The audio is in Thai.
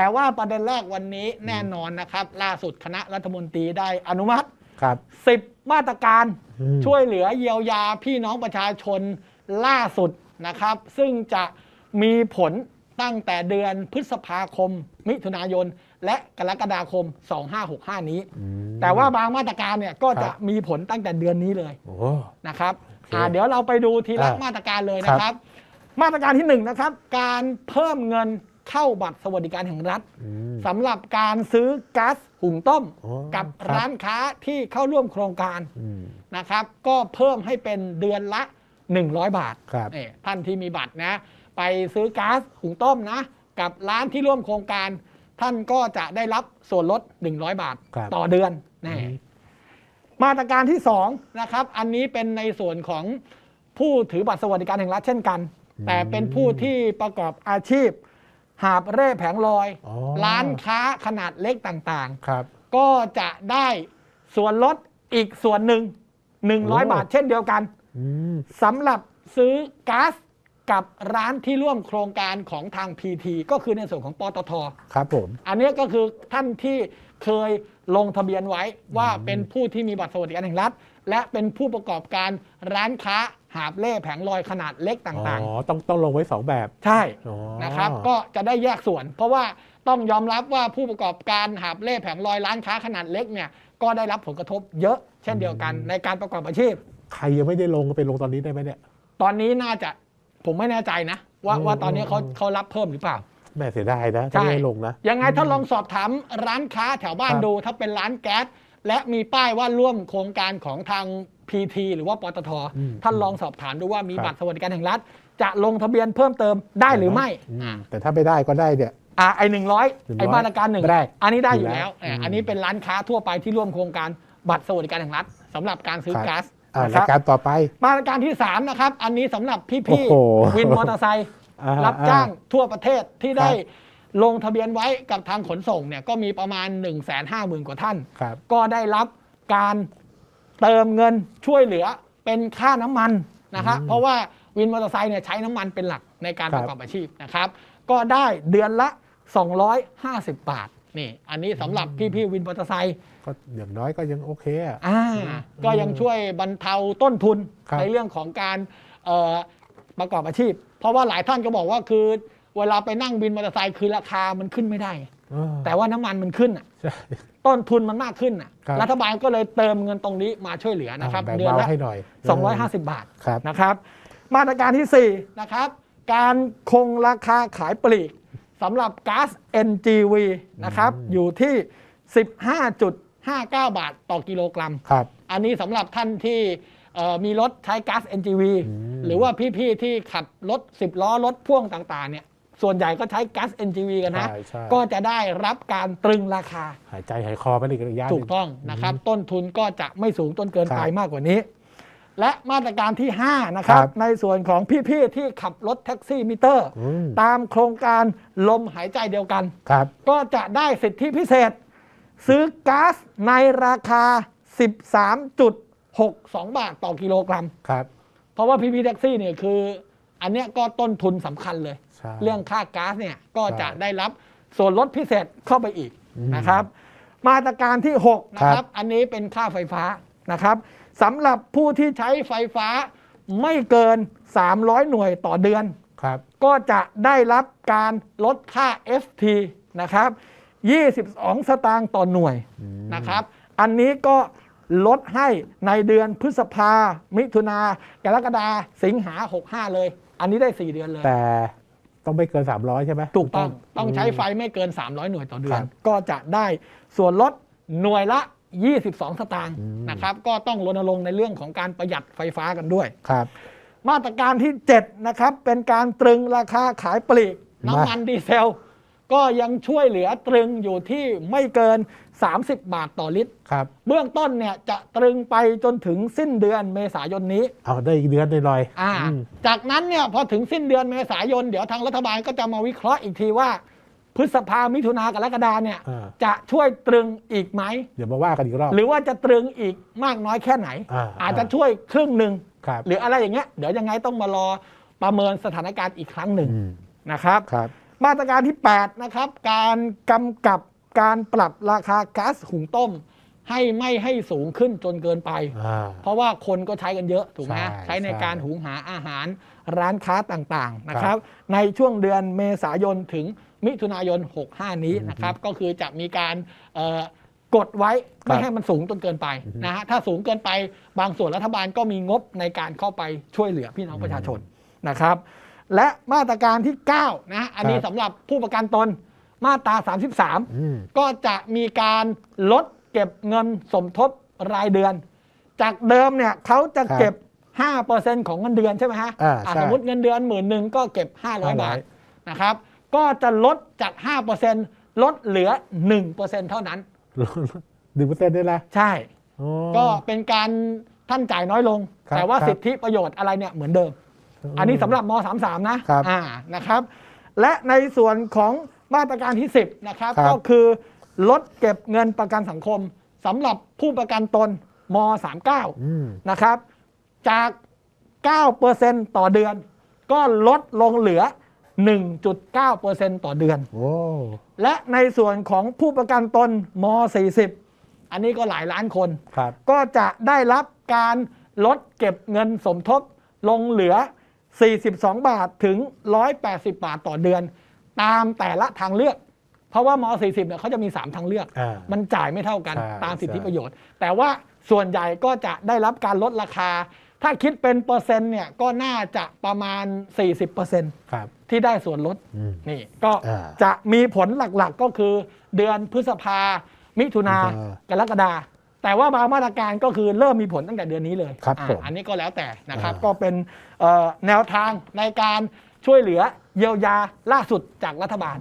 แต่ว่าประเด็นแรกวันนี้แน่นอนนะครับ ล่าสุดคณะรัฐมนตรีได้อนุมัติครับ10มาตรการอืม ช่วยเหลือเยียวยาพี่น้องประชาชนล่าสุดนะครับ ซึ่งจะมีผลตั้งแต่เดือนพฤษภาคม มิถุนายน และกรกฎาคม 2565 นี้ อืม แต่ว่าบางมาตรการเนี่ยก็ครัจะบมีผลตั้งแต่เดือนนี้เลย โอ้ นะครับโอเคอ่าเดี๋ยวเราไปดูทีละอ่ามมาตรการเลยครันะบครับ มาตรการที่หนึ่งนะครับ การเพิ่มเงิน เข้าบัตรสวัสดิการแห่งรัฐอืมสำหรับการซื้อก๊าซหุงต้มอ๋อกับครับร้านค้าที่เข้าร่วมโครงการอืมนะครับ ก็เพิ่มให้เป็นเดือนละ 100 บาทครับนี่ท่านที่มีบัตรนะ ไปซื้อก๊าซหุงต้มนะ กับร้านที่ร่วมโครงการ ท่านก็จะได้รับส่วนลด 100 บาทครับต่อเดือนนี่อืมมาตรการที่2นะครับ อันนี้เป็นในส่วนของผู้ถือบัตรสวัสดิการแห่งรัฐเช่นกัน แต่เป็นผู้ที่ประกอบอาชีพ หาบเร่แผงลอย อ๋อร้านค้าขนาดเล็กต่างๆครับก็จะได้ส่วนลดอีกส่วนหนึ่งโอ้100 บาทเช่นเดียวกัน อืม สำหรับซื้อก๊าซ กับร้านที่ร่วมโครงการของทาง PT ก็คือในส่วนของปตท ครับผม อันนี้ก็คือท่านที่เคยลงทะเบียนไว้ว่าเป็นผู้ที่มีบัตรสวัสดิการแห่งรัฐ และเป็นผู้ประกอบการร้านค้าหาบเล่แผงลอยขนาดเล็กต่างอ๋อ ต้องต้องลงไว้สองแบบ ๆ ใช่อ๋อนะครับ ก็จะได้แยกส่วน เพราะว่าต้องยอมรับว่าผู้ประกอบการหาบเล่แผงลอยร้านค้าขนาดเล็กเนี่ยก็ได้รับผลกระทบเยอะเช่นเดียวกันในการประกอบอาชีพ ใครยังไม่ได้ลงก็ไปลงตอนนี้ได้ไหมเนี่ย ตอนนี้น่าจะ ผมไม่แน่ใจนะ ว่าอืมว่าตอนนี้เขาอืมเขารับเพิ่มหรือเปล่าแม่เสียดายนะถ้าใช่ไม่ได้ลงนะ ยังไงถ้าลองสอบถามร้านค้าแถวบ้านครับดู ถ้าเป็นร้านแก๊สและมีป้ายว่าร่วมโครงการของทาง PT หรือว่าปตทอืมท่านลองสอบถามดูว่ามีครับบัตรสวัสดิการแห่งรัฐ จะลงทะเบียนเพิ่มเติมได้หรือไม่มแต่ถ้าไม่ได้ก็ได้เนี่ยอ่าไอหนึ่งร้อยไอมาตรการหนึ่งไม่ได้ อันนี้ได้ออยู่ยู่แล้วแล้วเอ่ออมอันนี้เป็นร้านค้าทั่วไปที่ร่วมโครงการบัตรสวัสดิการแห่งรัฐสำหรับการซื้อครับก๊าซอ่านะค รารับยการต่อไป มาตรการที่ 3 นะครับ อันนี้สำหรับโอ้พี่โหๆวินมอเตอร์ไซค์อ่ารับจ้างทั่วประเทศที่ได้ครับลงทะเบียนไว้กับทางขนส่งเนี่ยก็มีประมาณ 1 5 0 0 0 0 กว่าท่านครับก็ได้รับการเติมเงินช่วยเหลือเป็นค่าน้ำมันนะครับอืมเพราะว่าวินมอเตอร์ไซค์เนี่ยใช้น้ำมันเป็นหลักในการครัปบระกอบอาชีพนะครับ ก็ได้เดือนละ 250 บาท นี่อันนี้สำหรับพี่ๆวินมอเตอร์ไซค์ก็อย่างน้อยก็ยังโอเคอะ อ่าก็ยังช่วยบรรเทาต้นทุนครับ ในเรื่องของการเอ่อประกอบอาชีพ เพราะว่าหลายท่านก็บอกว่าคือ เวลาไปนั่งบินมอเตอร์ไซค์คือราคามันขึ้นไม่ได้ เออแต่ว่าน้ำมันมันขึ้นอะใช่ ต้นทุนมันมากขึ้นอะครับ รัฐบาลก็เลยเติมเงินตรงนี้มาช่วยเหลือนะครับ แบ่งเดือนเบาละให้หน่อย250 บาท ครับ นะครับมาตรการที่4นะครับการคงราคาขายปลีก สำหรับก๊าซ NGV นะครับอืมอยู่ที่ 15.59 บาทต่อกิโลกรัม ครับ อันนี้สำหรับท่านที่เอ่อมีรถใช้ก๊าซ NGV อืมหรือว่าพี่ๆที่ขับรถ 10 ล้อรถพ่วงต่างๆเนี่ยส่วนใหญ่ก็ใช้ก๊าซ NGV กันนะ ใช่ใช่ ก็จะได้รับการตรึงราคา หายใจหายคอไปอีกระยะหนึ่ถูกต้องนะครับ ต้นทุนก็จะไม่สูงต้นเกินไปมากกว่านี้ และมาตรการที่ 5 นะครับครับ ในส่วนของพี่ๆที่ขับรถแท็กซี่มิเตอร์อืมตามโครงการลมหายใจเดียวกันครับก็จะได้สิทธิพิเศษ ซื้อก๊าซในราคา 13.62 บาทต่อกิโลกรัมครับ เพราะว่าพี่พีแท็กซี่เนี่ยคือ อันเนี้ยก็ต้นทุนสำคัญเลยใช่เรื่องค่าก๊าซเนี่ยก็จะใช่ได้รับส่วนลดพิเศษเข้าไปอีกอืมนะครับ มาตรการที่ 6 นะคครัรับบอันนี้เป็นค่าไฟฟ้านะครับ สำหรับผู้ที่ใช้ไฟฟ้าไม่เกิน 300 หน่วยต่อเดือน ครับ ก็จะได้รับการลดค่า FT นะครับ 22 สตางค์ต่อหน่วยอืมนะครับ อันนี้ก็ลดให้ในเดือนพฤษภา มิถุนากรกฎาสิงหา 65 เลย อันนี้ได้ 4 เดือนเลย แต่ต้องไม่เกิน 300 ใช่ไหมถูกต้องต้องใช้ไฟไม่เกิน 300 หน่วยต่อเดือคนรับก็จะได้ส่วนลดหน่วยละ 22 สตางค์อืมนะครับ ก็ต้องรณรงค์ในเรื่องของการประหยัดไฟฟ้ากันด้วยครับ มาตรการที่ 7 นะครับ เป็นการตรึงราคาขายปลีกมาน้ำมันดีเซล ก็ยังช่วยเหลือตรึงอยู่ที่ไม่เกิน 30 บาทต่อลิตรครับ เบื้องต้นเนี่ยจะตรึงไปจนถึงสิ้นเดือนเมษายนนี้ เอาได้อีกเดือนหน่อยอ่าอืมจากนั้นเนี่ยพอถึงสิ้นเดือนเมษายน เดี๋ยวทางรัฐบาลก็จะมาวิเคราะห์อีกทีว่า พฤษภามิถุนากรกฎาเนี่ย อ่า จะช่วยตรึงอีกไหม เดี๋ยวมาว่ากันอีกรอบ หรือว่าจะตรึงอีกมากน้อยแค่ไหน อ่า อาจจะช่วยครึ่งหนึ่ง ครับ หรืออะไรอย่างเงี้ยเดี๋ยวยังไงต้องมารอประเมินสถานการณ์อีกครั้งหนึ่งอืม นะครับ ครับ มาตรการที่ 8 นะครับ การกำกับการปรับราคาก๊าซหุงต้ม ให้ไม่ให้สูงขึ้นจนเกินไป อ่า เพราะว่าคนก็ใช้กันเยอะถูกไหมใช่ใช้ในใช่การหุงหาอาหารร้านค้าต่างๆนะครับในช่วงเดือนเมษายนถึง มิถุนายน 65 นี้นะครับ ก็คือจะมีการเอ่อกดไว้ไม่ให้มันสูงจนเกินไปนะฮะถ้าสูงเกินไปบางส่วนรัฐบาลก็มีงบในการเข้าไปช่วยเหลือพี่น้องประชาชนนะครับ และมาตรการที่ 9 นะฮะอันนี้สำหรับผู้ประกันตนมาตรา 33อืมก็จะมีการลดเก็บเงินสมทบรายเดือน จากเดิมเนี่ยเขาจะเก็บ 5%ของเงินเดือนใช่ไหมฮะอ่าอะใช่สมมติเงินเดือนหมื่นหนึ่งก็เก็บ 500 บาทนะครับ ก็จะลดจาก 5%ลดเหลือ 1%เท่านั้น หนึ่งเปอร์เซ็นต์ได้ละใช่ อ๋อ ก็เป็นการท่านจ่ายน้อยลง ครับแต่ว่าครับสิทธิประโยชน์อะไรเนี่ยเหมือนเดิม อันนี้สำหรับม .33 นะครับ อ่านะครับ และในส่วนของมาตรการที่ 10 นะครับ ครับ ก็คือลดเก็บเงินประกันสังคมสำหรับผู้ประกันตนม 39 อืม นะครับ จาก 9%ต่อเดือน ก็ลดลงเหลือ 1.9%ต่อเดือน โอ้และในส่วนของผู้ประกันตนม 40 อันนี้ก็หลายล้านคน ครับก็จะได้รับการลดเก็บเงินสมทบลงเหลือ 42 บาทถึง 180 บาทต่อเดือน ตามแต่ละทางเลือก เพราะว่าม40เนี่ยเขาจะมี 3 ทางเลือก อ่า มันจ่ายไม่เท่ากันใช่ตามสิทธิใช่ประโยชน์ แต่ว่าส่วนใหญ่ก็จะได้รับการลดราคา ถ้าคิดเป็นเปอร์เซ็นต์เนี่ยก็น่าจะประมาณ 40%ครับ ที่ได้ส่วนลดอืม นี่ ก็อ่าจะมีผลหลักๆก็คือเดือนพฤษภา มิถุนามิถุนากรกฎาแต่ว่าบางมาตรการก็คือเริ่มมีผลตั้งแต่เดือนนี้เลยครับอ่าผมอันนี้ก็แล้วแต่นะครับ อ่า ก็เป็นเอ่อแนวทางในการช่วยเหลือเยียวยาล่าสุดจากรัฐบาล